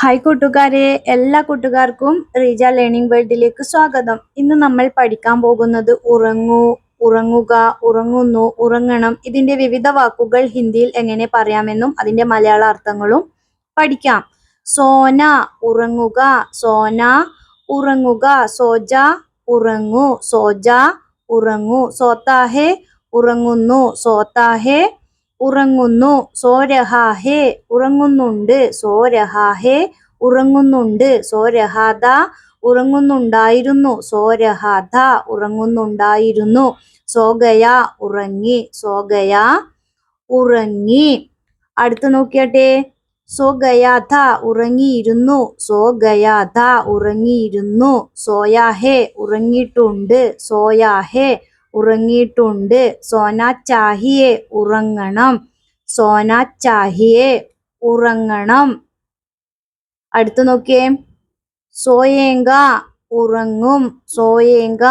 Hi കൂട്ടുകാരെ. എല്ലാ കൂട്ടുകാർക്കും റീജ ലേണിംഗ് വേൾഡിലേക്ക് സ്വാഗതം. ഇന്ന് നമ്മൾ പഠിക്കാൻ പോകുന്നത് ഉറങ്ങൂ ഉറങ്ങുക ഉറങ്ങുന്നു ഉറങ്ങണം ഇതിന്റെ വിവിധ വാക്കുകൾ ഹിന്ദിയിൽ എങ്ങനെ പറയാമെന്നും അതിന്റെ മലയാള അർത്ഥങ്ങളും പഠിക്കാം. സോന ഉറങ്ങുക സോന ഉറങ്ങുക സോജ ഉറങ്ങു സോജ ഉറങ്ങു സോത്താഹെ ഉറങ്ങുന്നു സോത്താഹെ ഉറങ്ങുന്നു. സോരഹാഹേ ഉറങ്ങുന്നുണ്ട്. സോരഹാഹേ ഉറങ്ങുന്നുണ്ട്. സോരഹാദ ഉറങ്ങുന്നുണ്ടായിരുന്നു. സോരഹാദ ഉറങ്ങുന്നുണ്ടായിരുന്നു. സോഗയ ഉറങ്ങി. സോഗയ ഉറങ്ങി. അടുത്ത് നോക്കിയാട്ടെ. സോഗയാഥ ഉറങ്ങിയിരുന്നു. സോഗയാഥ ഉറങ്ങിയിരുന്നു. സോയാഹേ ഉറങ്ങിയിട്ടുണ്ട്. സോയാഹേ ഉറങ്ങിയിട്ടുണ്ട്. സോന ചാഹിയെ ഉറങ്ങണം. സോന ചാഹിയെ ഉറങ്ങണം. അടുത്ത് നോക്കിയേ. സോയേങ്ക ഉറങ്ങും. സോയേങ്ക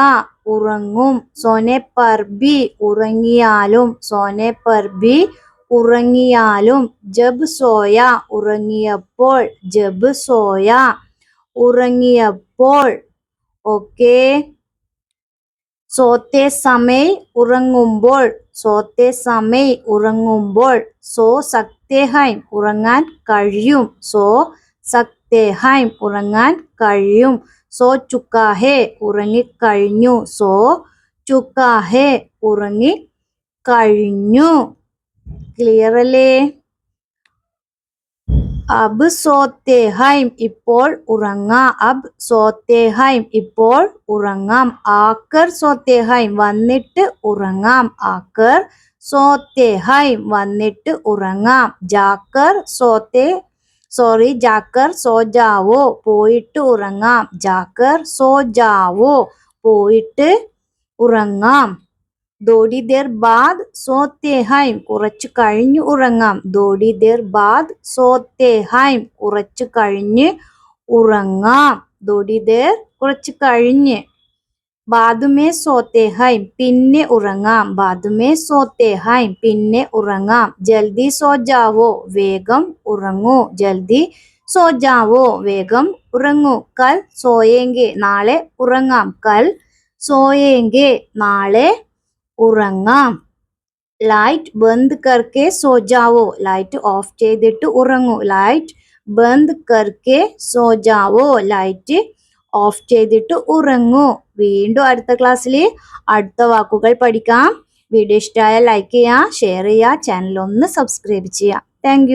ഉറങ്ങും. സോനെ പർബി ഉറങ്ങിയാലും സോനെ പർബി ഉറങ്ങിയാലും ജബ് സോയ ഉറങ്ങിയപ്പോൾ ജബ് സോയ ഉറങ്ങിയപ്പോൾ ഓക്കേ. സോത്തെ സമയ ഉറങ്ങുമ്പോൾ സോത്തെ സമയ ഉറങ്ങുമ്പോൾ സോ സക്തേഹൈം ഉറങ്ങാൻ കഴിയും സോ സക്തേഹൈം ഉറങ്ങാൻ കഴിയും സോ ചുക്കാഹേ ഉറങ്ങിക്കഴിഞ്ഞു സോ ചുക്കാഹേ ഉറങ്ങി കഴിഞ്ഞു. ക്ലിയർ അല്ലേ? അബ് സോത്തേഹൈം ഇപ്പോൾ ഉറങ്ങാം. അബ് സോത്തേഹൈം ഇപ്പോൾ ഉറങ്ങാം. ആക്കർ സോത്തേഹൈം വന്നിട്ട് ഉറങ്ങാം. ആക്കർ സോത്തേഹൈം വന്നിട്ട് ഉറങ്ങാം. ജാക്കർ സോത്തേ സോറി ജാക്കർ സോജാവോ പോയിട്ട് ഉറങ്ങാം. ജാക്കർ സോജാവോ പോയിട്ട് ഉറങ്ങാം. ദോടി ദേർ ബാദ് സോത്തേഹായും കുറച്ചു കഴിഞ്ഞ് ഉറങ്ങാം. ദോടി ദേർ ബാദ് സോത്തേഹായും കുറച്ചു കഴിഞ്ഞ് ഉറങ്ങാം. ദോടി ദേർ കുറച്ചു കഴിഞ്ഞ് ബാദുമേ സോത്തേഹായും പിന്നെ ഉറങ്ങാം. ബാദുമേ സോത്തേഹായും പിന്നെ ഉറങ്ങാം. ജൽദി സോജാവോ വേഗം ഉറങ്ങൂ. ജൽദി സോജാവോ വേഗം ഉറങ്ങൂ. കൽ സോയേങ്കെ നാളെ ഉറങ്ങാം. കൽ സോയേങ്കെ നാളെ ഉറങ്ങാം. ലൈറ്റ് ബന്ദ് കർക്കെ സോജാവോ? ലൈറ്റ് ഓഫ് ചെയ്തിട്ട് ഉറങ്ങൂ. ലൈറ്റ് ബന്ദ് കർക്കെ സോജാവോ? ലൈറ്റ് ഓഫ് ചെയ്തിട്ട് ഉറങ്ങൂ. വീണ്ടും അടുത്ത ക്ലാസ്സിൽ അടുത്ത വാക്കുകൾ പഠിക്കാം. വീഡിയോ ഇഷ്ടമായ ലൈക്ക് ചെയ്യുക ഷെയർ ചെയ്യുക ചാനൽ ഒന്ന് സബ്സ്ക്രൈബ് ചെയ്യുക. താങ്ക്